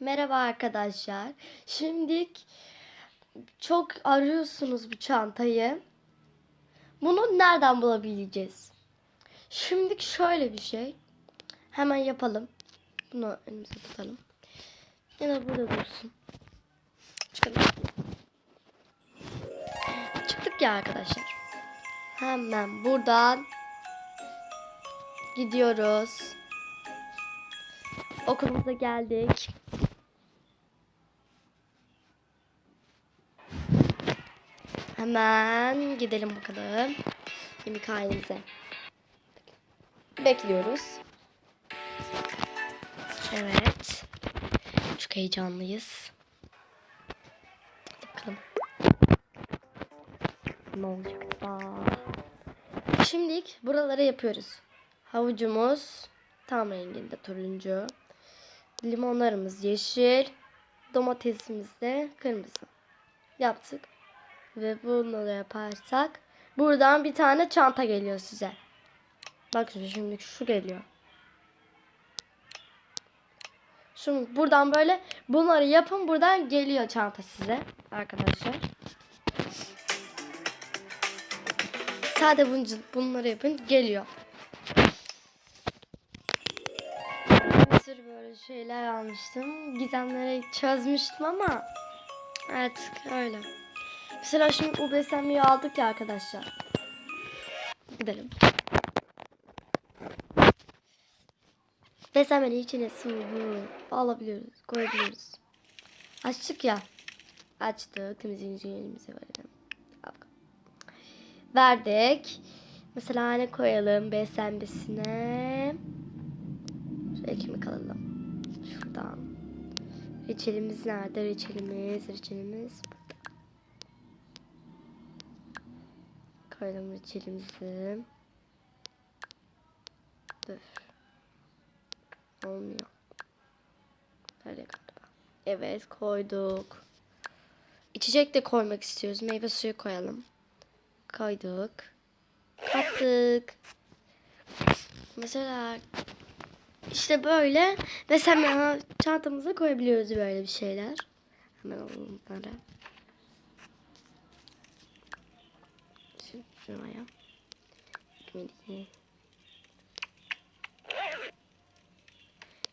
Merhaba arkadaşlar. Şimdi çok arıyorsunuz bu çantayı. Bunu nereden bulabileceğiz? Şimdi şöyle bir şey. Hemen yapalım. Bunu elimize tutalım. Da burada dursun. Çıkalım. Çıktık ya arkadaşlar. Hemen buradan gidiyoruz. Okulumuza geldik. Hemen gidelim bakalım. Yemek halimize. Bekliyoruz. Evet. Çok heyecanlıyız. Hadi bakalım. Ne olacak acaba? Şimdilik buraları yapıyoruz. Havucumuz tam renginde turuncu. Limonlarımız yeşil. Domatesimiz de kırmızı. Yaptık. Ve bunları yaparsak buradan bir tane çanta geliyor size. Bak şimdi, şu geliyor. Şimdi buradan böyle bunları yapın buradan geliyor çanta size arkadaşlar. Sade bunca, bunları yapın geliyor. Bir sürü böyle şeyler almıştım. Gizemleri çözmüştüm ama artık öyle. Mesela şimdi UBSM'yi aldık ya arkadaşlar. Gidelim. Beslenmenin içine su alabiliyoruz, koyabiliyoruz. Açtık ya. Açtık. Temizleyici elimize verelim. Verdik. Mesela ne koyalım beslenmesine? Şöyle kemik alalım. Şuradan. Reçelimiz nerede? Reçelimiz, reçelimiz Koyalım reçelimizi. Dur. Olmuyor. Böyle galiba. Evet koyduk. İçecek de koymak istiyoruz. Meyve suyu koyalım. Koyduk. Kattık. Mesela işte böyle mesela çantamıza koyabiliyoruz böyle bir şeyler. Hemen alalım bunları. Şimdi şuraya.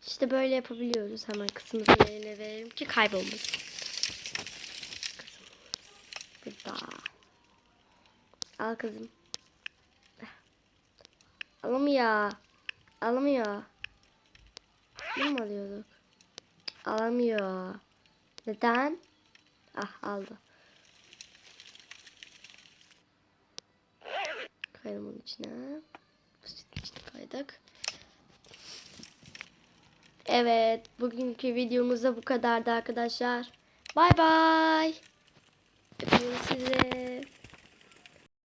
İşte böyle yapabiliyoruz. Hemen kısmımızı yerine verelim ki kaybolmasın. Kısmımız burada. Al kızım. Alamıyor. Alamıyor. Bunu mu alıyorduk? Alamıyor. Neden? Ah aldı. Koyalım onun içine. Poşetin içine koyduk. Evet, bugünkü videomuz da bu kadardı arkadaşlar. Bay bay. Öpüyoruz sizi.